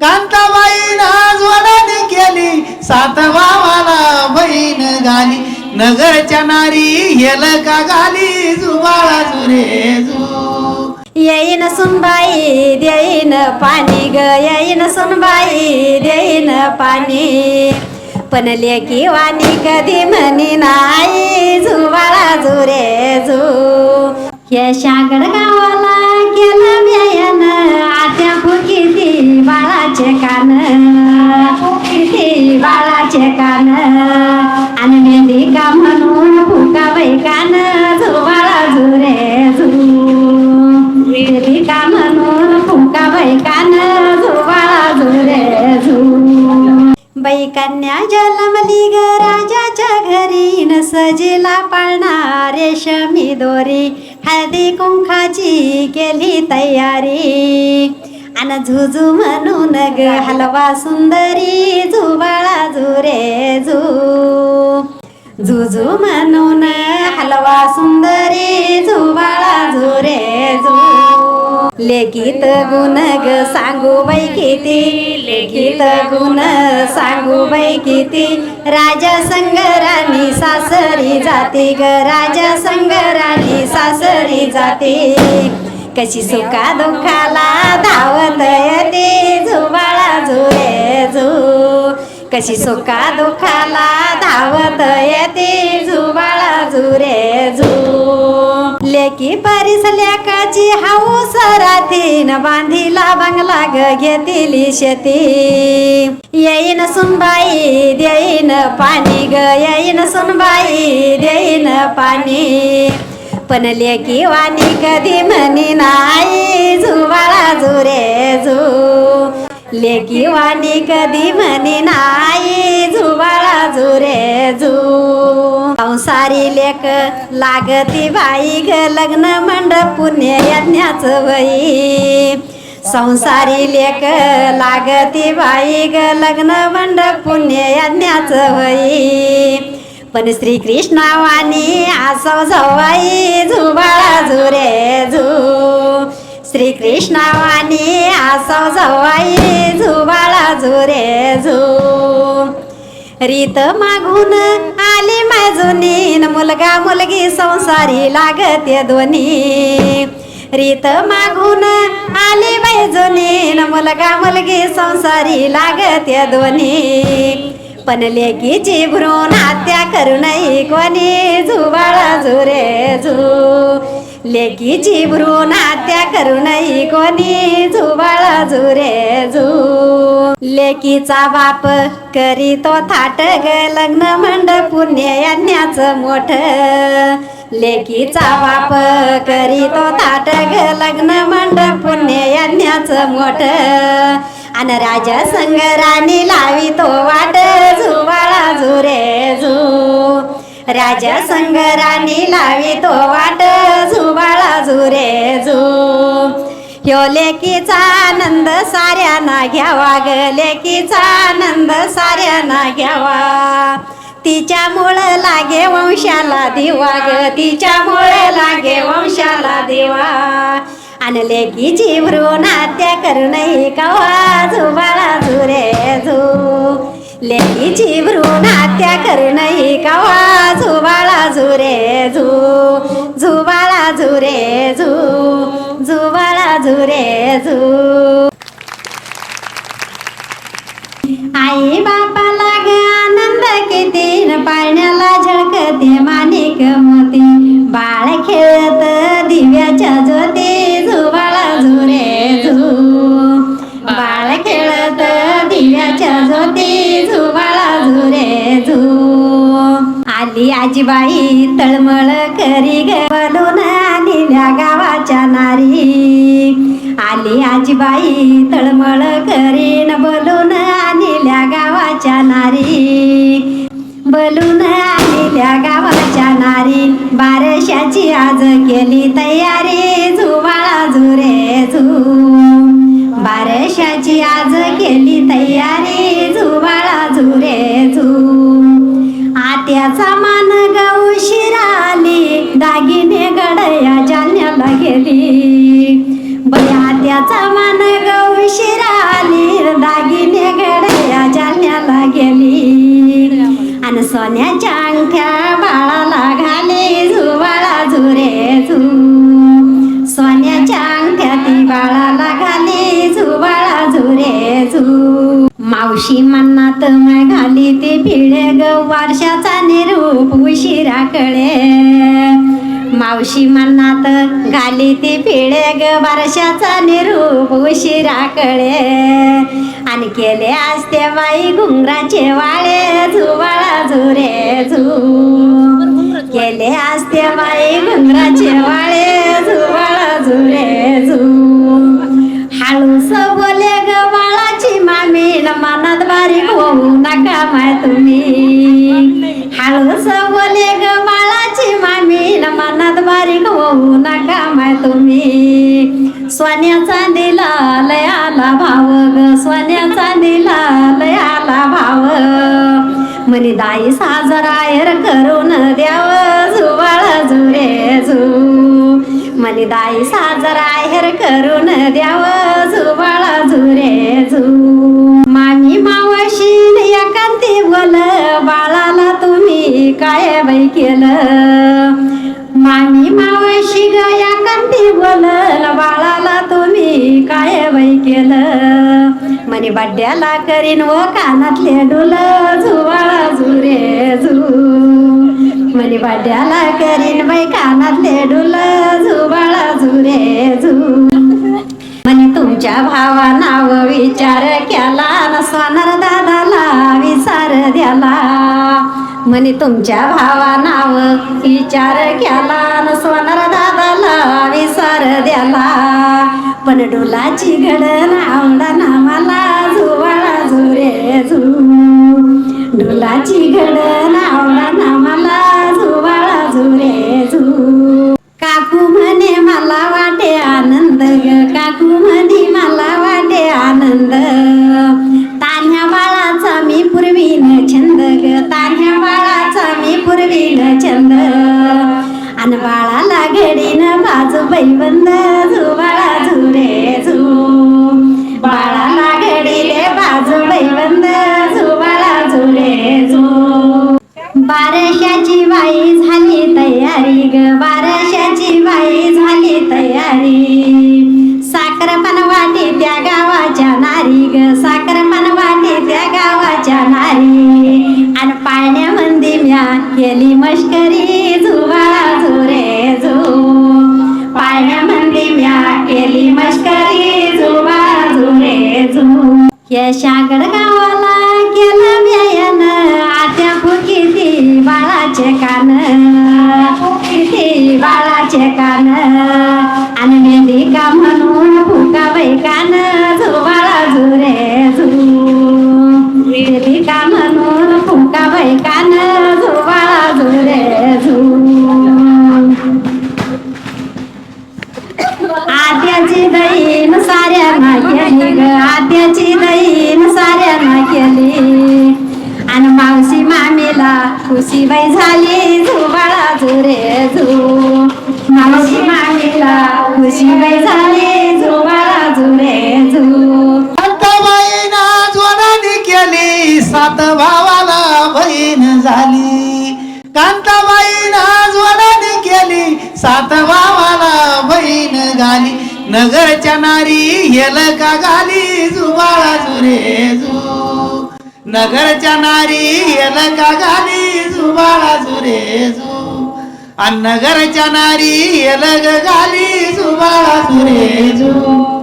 कांताबाई नाजवडाने केली. सात भावाला बहीण गाली. नगरच्या नारी हेल का गाली? जुबाळा जुरे जू. येईन सुनबाई देईन पाणी ग. येईन सुनबाई देईन पाणी. पण लेकी वाणी कधी म्हणी नाही. जुवाळा जुरे जु. या शागड गावाला केलं बेयन त्या फुकिती बाळाचे कान. फुकिती बाळाचे कान. आणि मेहंदी का म्हणून फुका कान. झुवाळा झुरे झू मेहंदी का म्हणून फुका कान. झुवाळा झुरे झू बाई कन्या जलमली ग राजाच्या घरी न सजीला पाळणार रेशमी दोरी. हळदी कुंखाची केली तयारी. अन झुजू म्हणून ग हलवा सुंदरी झुबाळा झुरे झू. झुजू म्हणून हलवा सुंदरी झुबाळा लेखित गुण ग सांगू बाई किती? लेखित गुण सांगू बाई किती? राजा संगराणी सासरी जाते ग. राजा संगराणी सासरी जाते. कशी सुखा दुःखाला धावत येते झुबाळा झुरे झू कशी सुखा दुःखाला धावत येते झुबाळा झुरे झू लेखी परिसल्या का येईन बांधीला बंगला ग घेतील शेती. येईन सुनबाई देईन पाणी ग. येईन सुनबाई देईन पाणी. पण लेकी वाणी कधी म्हणी नाही. झुवाळा झुरे झू लेकी वाणी कधी म्हणी नाही. झुवाळा झुरे झू संसारी लेक लागती बाई ग लग्न मंडप पुण्य यज्ञाचं वई. संसारी लेक लागती बाई ग लग्न मंडप पुण्य यज्ञाचं वई. पण श्रीकृष्णावानी आसव झवाई झुबाळा झुरे झू श्रीकृष्णावानी आसव झवाई झुबाळा झुरे झू रीत मागून आली माझुनी मुलगा मुलगी संसारी लागते दोन्ही. रीत मागून आली बैजुनी मुलगा मुलगी संसारी लागते दोन्ही. पण लेकीची भ्रूण हत्या करू नये कोणी. झुबाळा झुरे झू लेकीची भ्रूण हत्या करू नाही कोणी झुबाळा झुरे झू लेकीचा बाप करीतो थाट ग लग्न मंड पुण्य यज्ञाचं मोठ. लेकीचा बाप करीतो थाट ग लग्न मंड पुण्य यज्ञाचं मोठ. अन राजा संगराणी लावितो वाट झुबाळा झुरे झू राजा संकरांनी लावी तो वाट झुबाळा झुरे झू ह्यो लेकीचा आनंद साऱ्यांना घ्यावा ग लेकीचा आनंद साऱ्यांना घ्यावा. तिच्यामुळं लागे वंशाला दिवा ग तिच्यामुळं लागे वंशाला दिवा. आणि लेकीची भ्रूण हत्या करू कवा झुबाळा झुरे झू लेकीची भ्रूण हत्या करू कवा झुरे झू झुबाळा झुरे झू झुबाळा झुरे झू. आई बापाला ग आनंद किती न तळमळ करी ग बलून गावाच्या नारी. आली आजीबाई तळमळ करीन बोलून आलेल्या गावाच्या नारी. बोलून आलेल्या गावाच्या नारी बारशाची आज केली तयारी झुवाळा झुरे झू. बारशाची आज गेली. बया त्याचा मान गौशिरा आली दागिने गड्या जालन्याला गेली. आणि सोन्याच्या अंगठ्या बाळाला घाली झुबाळा झुरे झू सोन्याच्या अंगठ्या ती बाळाला घाली झुबाळा झुरे झू मावशी मन्नात मग घाली ते भिडे ग वारशाचा निरूप उशिरा कळे. मावशी मन्नात घाली ती पिळे ग वर्षाचा निरूप उशिरा कळे. आणि केले असते बाई घुंगराचे वाळे झुवाळा झुरे झू केले असते बाई घुंगराचे वाळे झुवाळा झुरे झू हळूस बोले ग बाळाची मामी न मनात बारीक होऊ नका माय तुम्ही. नका माय तुम्ही. सोन्याचा दिला लय आला भाव ग सोन्याचा दिला लय आला भाव. म्हणे दाई साजरायर करून द्याव जुवाळ जुरे झू म्हणे दाई साजरायर करून द्याव झुबाळा झुरे झू मामी मावशी एकांती बोल बाळाला तुम्ही काय बाई केलं? एकांती बोल बाळाला तुम्ही काय बाई केलं? म्हणे बड्ड्याला करीन व कानातले डुल झुवाळा झुरे झू म्हणे बड्ड्याला करीन बाई कानातले डुल झुबाळा झुरे झू म्हणे तुमच्या भावा नाव विचार केला न सोनार दादाला विचार द्याला. म्हणे तुमच्या भावा नाव विचार केला न सोनार दादा विसरद्याला पण डोलाची घडण आवडा ना मला झुवाळा झुरे झू डोलाची घडण आवडा ना मला झुवाळा झुरे झू काकू म्हणे मला वाटे आनंद ग. काकू म्हणे मला वाटे आनंद. तान्ह्या बाळाचा मी पूर्वीन छंद ग. तान्ह्या बाळाचा मी पूर्वीन छंद. आणि बाळा बाजू बैबंद झुबाळा झुरे झू बाळाला घडीले बाजू बैबंद झुबाळा झुरे झू बारशाची बाई झाली तयारी ग बारशाची बाई झाली तयारी. साखर पण वाटी त्या गावाच्या नारी ग साखर शागड गावाला केलं ब्यायन आत्या फुकिती बाळाचे कान. फुकिती बाळाचे कान. आणि मेंदी का म्हणून फुका बाई कान झुबाळा झुरे झू मेहंदी का म्हणून फुका बाई कान झुबाळा झुरे झू आत्याची दैन साऱ्या केली ग. आद्याची दहीन खुशी खुशीबाई झाली झुबाळा झुरे झू मावशी मामीला खुशीबाई झाली झुबाळा झुरे झू कांताबाईना जोडानी केली सात भावाला बहीण झाली. कांताबाईना जोडानी केली सात भावाला बहीण झाली. नगरच्या नारी हेल का गाली झुबाळा जुरे झू नगरच्या नारी हेल का गाली जुबाळा जुरे जू आणि नारी अलग ग गाली जुबाळा जुरे जू